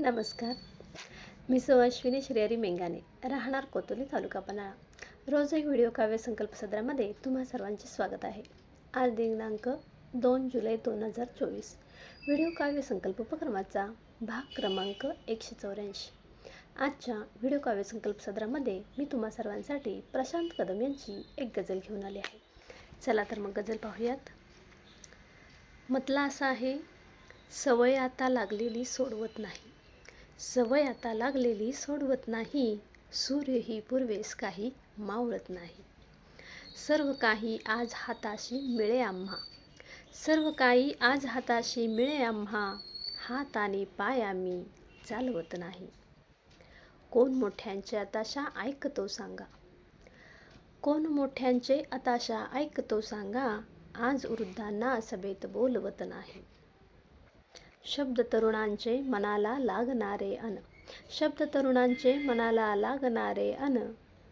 नमस्कार. मी सुवाश्विनी श्रेयरी मेंगाने राहणार कोतुली तालुका पन्हाळा. रोज एक व्हिडिओ काव्य संकल्प सदरामध्ये तुम्हा सर्वांचे स्वागत आहे. आज दिनांक दोन जुलै दोन हजार चोवीस. व्हिडिओ काव्य संकल्प उपक्रमाचा भाग क्रमांक एकशे चौऱ्याऐंशी. आजच्या व्हिडिओ काव्य संकल्प सदरामध्ये मी तुम्हा सर्वांसाठी प्रशांत कदम यांची एक गझल घेऊन आली आहे. चला तर मग गझल पाहूयात. मतला असा आहे सवय आता लागलेली सोडवत नाही. सवय आता लागलेली सोडवत नाही. सूर्यही पूर्वेस काही मावळत नाही. सर्व काही आज हाताशी मिळे आम्हा. सर्व काही आज हाताशी मिळे आम्हा. हात आणि पाय आम्ही चालवत नाही. कोण मोठ्यांचे आताशा ऐकतो सांगा. कोण मोठ्यांचे आताशा ऐकतो सांगा. आज वृद्धांना सभेत बोलवत नाही. शब्द तरुणांचे मनाला लागणारे अन. शब्द तरुणांचे मनाला लागणारे अन.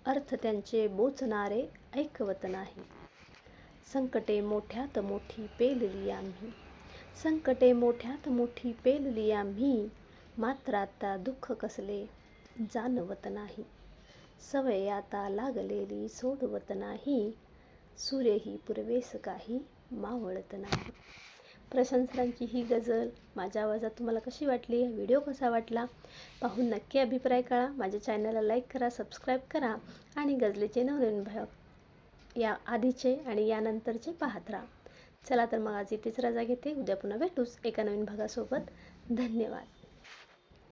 अर्थ त्यांचे बोचणारे ऐकवत नाही. संकटे मोठ्यात मोठी पेलली आम्ही. संकटे मोठ्यात मोठी पेलली आम्ही. मात्र आता दुःख कसले जाणवत नाही. सवय आता लागलेली सोडवत नाही. सूर्यही पूर्वेस काही मावळत नाही. प्रशंसकांची ही गझल माझ्या आवाजात तुम्हाला कशी वाटली? हा व्हिडिओ कसा वाटला? पाहून नक्की अभिप्राय कळा. माझ्या चॅनलला लाईक करा सबस्क्राईब करा आणि गझलेचे नवनवीन भाग या आधीचे आणि यानंतरचे पाहत राहा. चला तर मग आज इथेच रजा घेते. उद्या पुन्हा भेटूच एका नवीन भागासोबत. धन्यवाद.